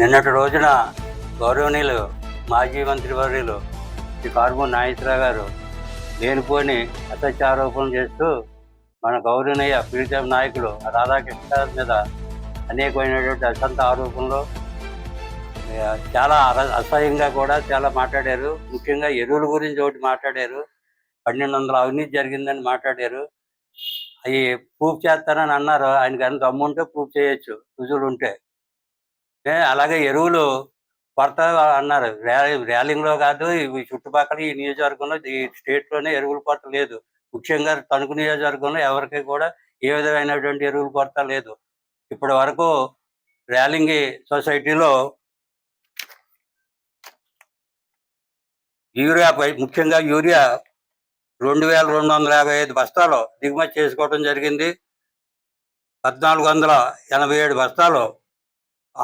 నిన్నటి రోజున గౌరవనీయులు మాజీ మంత్రి వర్యులు శ్రీ కార్మూర్ నాగేశ్వరరావు గారు లేనిపోని అసత్య ఆరోపణలు చేస్తూ మన గౌరవనీయ పీడితం నాయకులు రాధాకృష్ణ గారి మీద అనేకమైనటువంటి అసంత ఆరోపణలు చాలా అసహ్యంగా కూడా చాలా మాట్లాడారు. ముఖ్యంగా ఎరువుల గురించి ఒకటి మాట్లాడారు. పన్నెండు వందల అవినీతి జరిగిందని మాట్లాడారు. అవి ప్రూఫ్ చేస్తానని అన్నారు. ఆయనకి ఎంత దమ్ము ఉంటే ప్రూఫ్ చేయొచ్చు. రుజువులు ఉంటే అలాగే ఎరువులు కొరత అన్నారు. ర్యాలీ ర్యాలింగ్లో కాదు ఈ చుట్టుపక్కల ఈ నియోజకవర్గంలో ఈ స్టేట్లోనే ఎరువుల కొరత లేదు. ముఖ్యంగా తణుకు నియోజకవర్గంలో ఎవరికి కూడా ఏ విధమైనటువంటి ఎరువుల కొరత లేదు. ఇప్పటి వరకు ర్యాలింగ్ సొసైటీలో యూరియా ముఖ్యంగా యూరియా రెండు వేల రెండు వందల యాభై ఐదు బస్తాలు దిగుమతి చేసుకోవడం జరిగింది. పద్నాలుగు వందల ఎనభై ఏడు బస్తాలు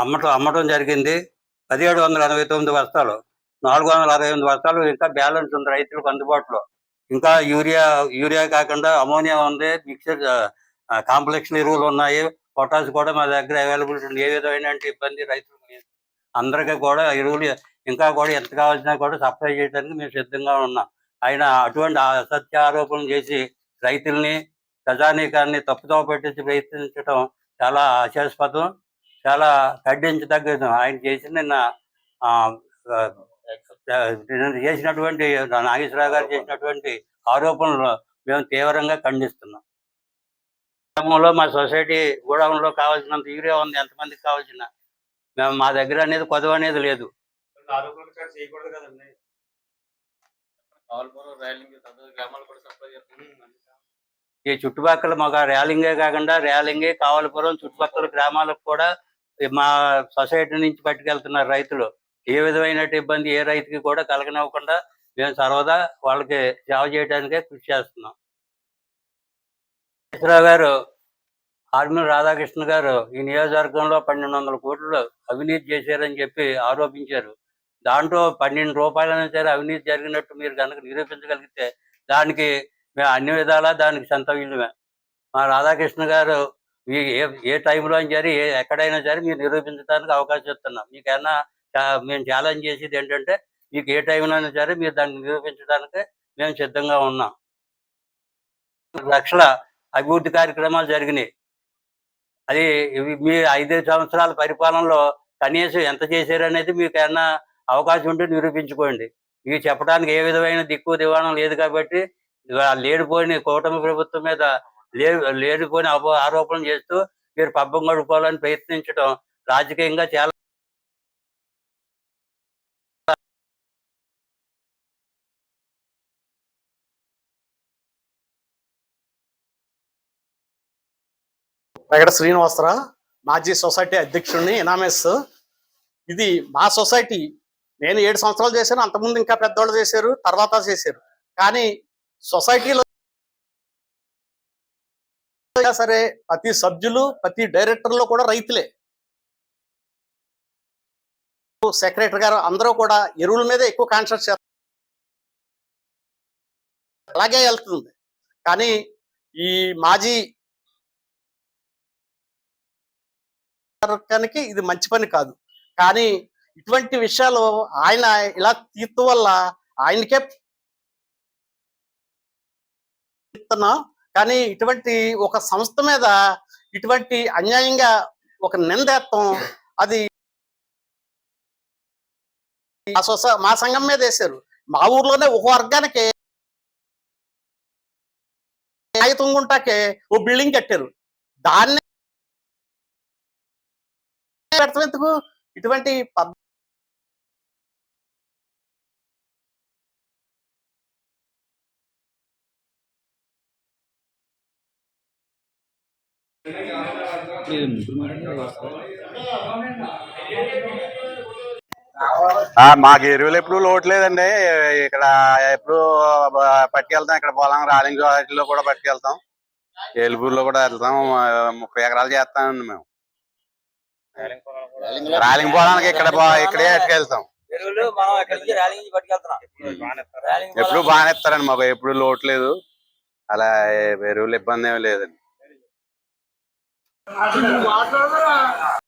అమ్మటం అమ్మటం జరిగింది. పదిహేడు వందల ఎనభై తొమ్మిది బస్తాలు నాలుగు వందల అరవై ఎనిమిది బస్తాలు ఇంకా బ్యాలెన్స్ ఉంది రైతులకు అందుబాటులో. ఇంకా యూరియా యూరియా కాకుండా అమోనియా ఉంది మిక్సర్ కాంప్లెక్స్ ఎరువులు ఉన్నాయి. పొటాష్ కూడా మా దగ్గర అవైలబిలిటీ ఉంది. ఏ విధమైన ఇబ్బంది రైతులకు లేదు. అందరికీ కూడా ఎరువులు ఇంకా కూడా ఎంత కావాల్సినా కూడా సప్లై చేయడానికి మేము సిద్ధంగా ఉన్నాం. ఆయన అటువంటి అసత్య ఆరోపణలు చేసి రైతుల్ని ప్రజానీకాన్ని తప్పుతో పెట్టించి ప్రయత్నించడం చాలా ఆశాస్పదం. చాలా ఖండించదగ్గదు ఆయన చేసిన నిన్న ఆ, చేసినటువంటి నాగేశ్వరరావు గారు చేసినటువంటి ఆరోపణలు మేము తీవ్రంగా ఖండిస్తున్నాం. గ్రామంలో మా సొసైటీ గోడౌన్లో కావాల్సినంత యూరియా ఉంది. ఎంతమందికి కావాల్సిన మేము మా దగ్గర అనేది కొదవ అనేది లేదు. ఆరోపణలు గ్రామాలు ఈ చుట్టుపక్కల మాకు ర్యాలింగే కాకుండా ర్యాలింగే కావలపురం చుట్టుపక్కల గ్రామాలకు కూడా మా సొసైటీ నుంచి పట్టుకెళ్తున్నారు రైతులు ఏ విధమైన ఇబ్బంది ఏ రైతుకి కూడా కలగనివ్వకుండా మేము సర్వదా వాళ్ళకి సేవ చేయడానికే కృషి చేస్తున్నాం. నాగేశ్వరరావు గారు ఆర్మీ రాధాకృష్ణ గారు ఈ నియోజకవర్గంలో పన్నెండు వందల కోట్లు అవినీతి చేశారని చెప్పి ఆరోపించారు. దాంట్లో పన్నెండు రూపాయలైనా సరే అవినీతి జరిగినట్టు మీరు కనుక నిరూపించగలిగితే దానికి మేము అన్ని విధాలా దానికి సంతవ్యులమే మా రాధాకృష్ణ గారు మీ ఏ ఏ టైంలో అయినా సరే ఏ ఎక్కడైనా సరే మీరు నిరూపించడానికి అవకాశం ఇస్తున్నాం. మీకైనా మేము ఛాలెంజ్ చేసేది ఏంటంటే మీకు ఏ టైంలో అయినా సరే మీరు దాన్ని నిరూపించడానికి మేము సిద్ధంగా ఉన్నాం. లక్షల అభివృద్ధి కార్యక్రమాలు జరిగినాయి. అది మీ ఐదు సంవత్సరాల పరిపాలనలో కనీసం ఎంత చేశారనేది మీకు ఏమన్నా అవకాశం ఉంటే నిరూపించుకోండి. మీకు చెప్పడానికి ఏ విధమైన దిక్కు దివాణం లేదు కాబట్టి లేడిపోయిన కూటమి ప్రభుత్వం మీద లే లేడిపోయిన ఆరోపణలు చేస్తూ మీరు పబ్బం గడుపుకోవాలని ప్రయత్నించడం రాజకీయంగా చాలా వెంకట శ్రీనివాసరావు మాజీ సొసైటీ అధ్యక్షుడిని ఇనామేస్. ఇది మా సొసైటీ. నేను ఏడు సంవత్సరాలు చేశాను అంతకుముందు ఇంకా పెద్దవాళ్ళు చేశారు తర్వాత చేశారు. కానీ సొసైటీలో అయినా సరే ప్రతి సభ్యులు ప్రతి డైరెక్టర్లో కూడా రైతులే. సెక్రటరీ గారు అందరూ కూడా ఎరువుల మీద ఎక్కువ కాన్సన్ట్రేట్ చేస్తారు. అలాగే వెళ్తుంది. కానీ ఈ మాజీ వర్గానికి ఇది మంచి పని కాదు. కానీ ఇటువంటి విషయాలు ఆయన ఇలా తీర్చు వల్ల ఆయనకే కానీ ఇటువంటి ఒక సంస్థ మీద ఇటువంటి అన్యాయంగా ఒక నిందేత్తం అది మా మా సంఘం మీద వేశారు. మా ఊర్లోనే ఒక వర్గానికి తుంగుంటాకే ఓ బిల్డింగ్ కట్టారు. దాన్ని పెడతాం ఎందుకు? ఇటువంటి మాకు ఎరువులు ఎప్పుడు లోటు లేదండి ఇక్కడ ఎప్పుడు పట్టుకెళ్తాం. ఇక్కడ పొలం రాలింగ్ వాటిలో కూడా పట్టుకెళ్తాం. ఏలుపూరులో కూడా వెళ్తాం. ముప్పై ఎకరాలు చేస్తామండి మేము. రాలింగ్ పొలానికి ఇక్కడ ఇక్కడే పట్టుకెళ్తాం ఎప్పుడు బాగానే ఇస్తారండి మాకు. ఎప్పుడు లోటు లేదు అలా ఎరువులు ఇబ్బంది ఏమి లేదండి. 啊，这个子啊。